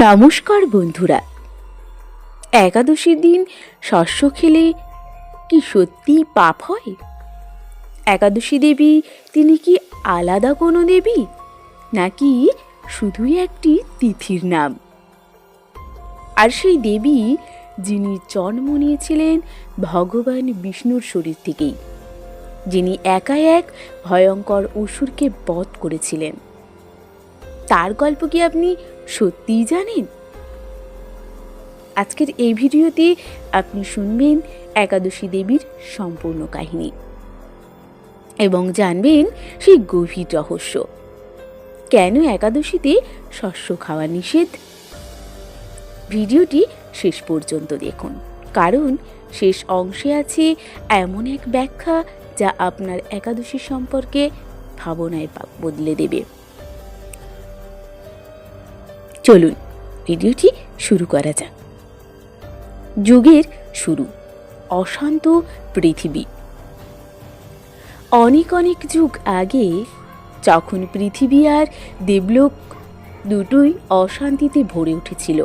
নমস্কার বন্ধুরা। একাদশীর দিন শস্য খেলে কি সত্যিই পাপ হয়? একাদশী দেবী তিনি কি আলাদা কোনো দেবী? নাকি শুধুই একটি তিথির নাম? আর সেই দেবী যিনি জন্ম নিয়েছিলেন ভগবান বিষ্ণুর শরীর থেকেই, যিনি একা এক ভয়ঙ্কর অসুরকে বধ করেছিলেন। তার গল্প কি আপনি সত্যিই জানেন? আজকের এই ভিডিওতে আপনি শুনবেন একাদশী দেবীর সম্পূর্ণ কাহিনী এবং জানবেন সেই গভীর রহস্য। কেন একাদশীতে শস্য খাওয়া নিষেধ? ভিডিওটি শেষ পর্যন্ত দেখুন, কারণ শেষ অংশে আছে এমন এক ব্যাখ্যা যা আপনার একাদশী সম্পর্কে ভাবনায় বদলে দেবে। চলুন, ভিডিওটি শুরু করা যাক। যুগের শুরু, অশান্ত পৃথিবী। অনেক অনেক যুগ আগে, যখন পৃথিবী আর দেবলোক দুটোই অশান্তিতে ভরে উঠেছিল,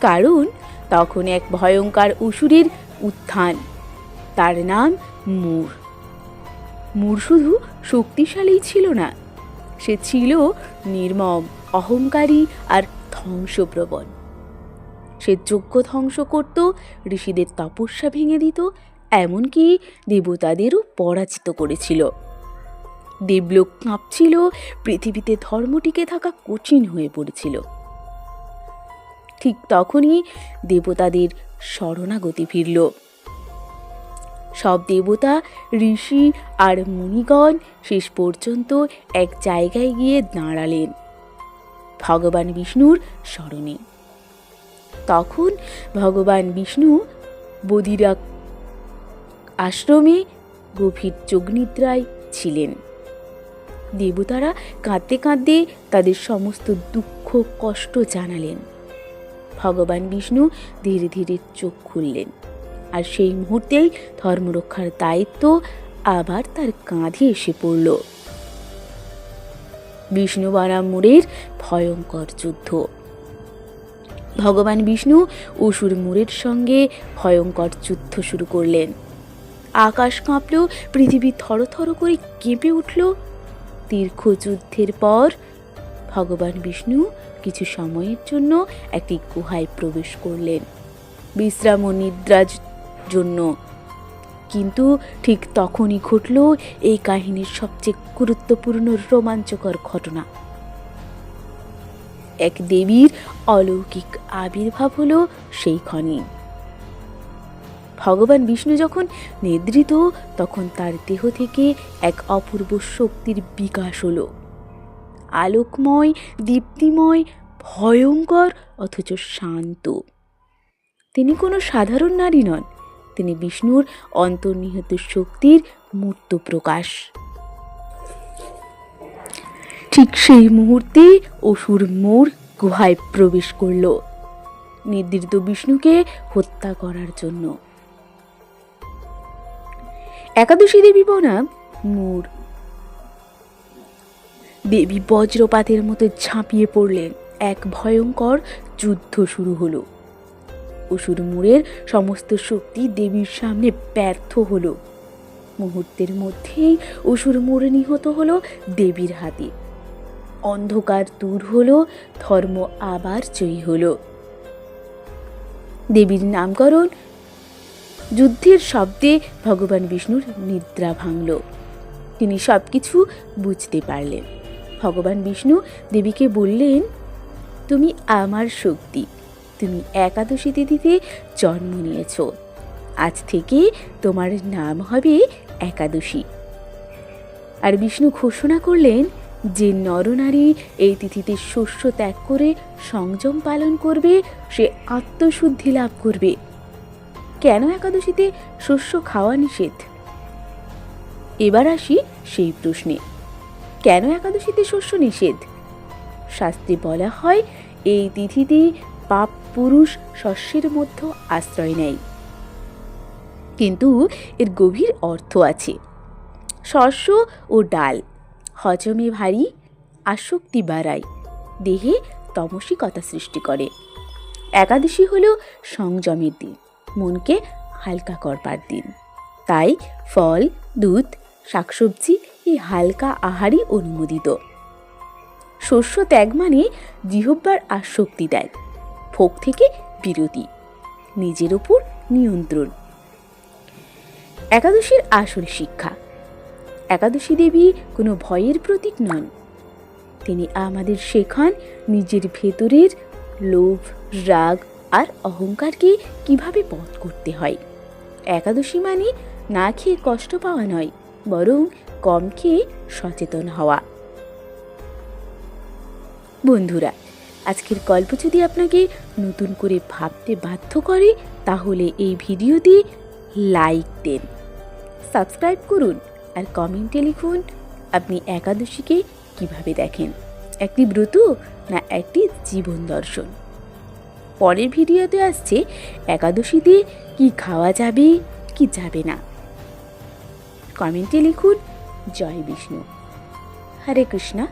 কারণ তখন এক ভয়ঙ্কর অসুরের উত্থান, তার নাম মূর। মূর শুধু শক্তিশালী ছিল না, সে ছিল নির্মম। অহংকারী আর ধ্বংসপ্রবণ। সে যজ্ঞ ধ্বংস করত, ঋষিদের তপস্যা ভেঙে দিত, এমনকি দেবতাদেরও পরাজিত করেছিল। দেবলোক কাঁপছিল, পৃথিবীতে ধর্ম টিকে থাকা কঠিন হয়ে পড়েছিল। ঠিক তখনই দেবতাদের শরণাগতি ফিরল। সব দেবতা, ঋষি আর মুনিগণ শেষ পর্যন্ত এক জায়গায় গিয়ে দাঁড়ালেন। ভগবান বিষ্ণুর স্মরণে। তখন ভগবান বিষ্ণু বদিরা আশ্রমে গভীর যোগনিদ্রায় ছিলেন। দেবতারা কাঁদতে কাঁদতে তাদের সমস্ত দুঃখ, কষ্ট জানালেন। ভগবান বিষ্ণু ধীরে ধীরে চোখ খুললেন আর সেই মুহূর্তেই ধর্মরক্ষার দায়িত্ব আবার তার কাঁধে এসে পড়ল। বিষ্ণু বারামুরের ভয়ঙ্কর যুদ্ধ। ভগবান বিষ্ণু অসুর মুরের সঙ্গে ভয়ঙ্কর যুদ্ধ শুরু করলেন। আকাশ কাঁপল, পৃথিবী থরথর করে কেঁপে উঠল। দীর্ঘ যুদ্ধের পর ভগবান বিষ্ণু কিছু সময়ের জন্য একটি গুহায় প্রবেশ করলেন। বিশ্রাম ও নিদ্রার জন্য কিন্তু ঠিক তখনই ঘটল এই কাহিনীর সবচেয়ে গুরুত্বপূর্ণ রোমাঞ্চকর ঘটনা। এক দেবীর অলৌকিক আবির্ভাব হলো সেই ক্ষণে ভগবান বিষ্ণু যখন নিদ্রিত, তখন তার দেহ থেকে এক অপূর্ব শক্তির বিকাশ হলো। আলোকময়, দীপ্তিময়, ভয়ঙ্কর, অথচ শান্ত। তিনি কোনো সাধারণ নারী নন। তিনি বিষ্ণুর অন্তর্নিহিত শক্তির মূর্ত প্রকাশ। ঠিক সেই মুহূর্তে অসুর মোর গুহায় প্রবেশ করল। নির্দিষ্ট বিষ্ণুকে হত্যা করার জন্য। একাদশী দেবী বনাম মোর। দেবী বজ্রপাতের মতো ঝাঁপিয়ে পড়লেন এক ভয়ঙ্কর যুদ্ধ শুরু হলো। অসুর মুরের সমস্ত শক্তি দেবীর সামনে ব্যর্থ হলো। মুহূর্তের মধ্যেই অসুর মুড়ে নিহত হলো দেবীর হাতে। অন্ধকার দূর হলো, ধর্ম আবার জয়ী হলো। দেবীর নামকরণ, যুদ্ধের শব্দে ভগবান বিষ্ণুর নিদ্রা ভাঙল। তিনি সব কিছু বুঝতে পারলেন। ভগবান বিষ্ণু দেবীকে বললেন, তুমি আমার শক্তি তুমি একাদশী তিথিতে জন্ম নিয়েছ। আজ থেকে তোমার নাম হবে একাদশী। আর বিষ্ণু ঘোষণা করলেন যে নরনারী এই তিথিতে শস্য ত্যাগ করে সংযম পালন করবে, সে আত্মশুদ্ধি লাভ করবে। কেন একাদশীতে শস্য খাওয়া নিষেধ? এবার আসি সেই প্রশ্নে। কেন একাদশীতে শস্য নিষেধ? শাস্ত্রে বলা হয়, এই তিথিতে পাপ পুরুষ শস্যের মধ্যে আশ্রয় নেয়। কিন্তু এর গভীর অর্থ আছে। শস্য ও ডাল, হজমে ভারী আসক্তি বাড়ায়। দেহে তমসিকতা সৃষ্টি করে। একাদশী হল সংযমের দিন। মনকে হালকা করবার দিন। তাই ফল, দুধ, শাকসবজি এই হালকা আহারই অনুমোদিত। শস্য ত্যাগ মানে জিহব্বার আসক্তি দেয় ভোগ থেকে বিরতি। নিজের ওপর নিয়ন্ত্রণ। একাদশীর আসল শিক্ষা। একাদশী দেবী কোনো ভয়ের প্রতীক নন। তিনি আমাদের শেখান নিজের ভেতরের লোভ, রাগ আর অহংকারকে কীভাবে বধ করতে হয়। একাদশী মানে না খেয়ে কষ্ট পাওয়া নয়, বরং কম খেয়ে সচেতন হওয়া। বন্ধুরা আজকের গল্প যদি আপনাকে নতুন করে ভাবতে বাধ্য করে, তাহলে এই ভিডিওতে লাইক দেন, সাবস্ক্রাইব করুন আর কমেন্টে লিখুন, আপনি একাদশীকে কীভাবে দেখেন? একটি ব্রত না একটি জীবন দর্শন? পরের ভিডিওতে আসছে একাদশীতে কি খাওয়া যাবে, কি যাবে না? কমেন্টে লিখুন, জয় বিষ্ণু। হরে কৃষ্ণা।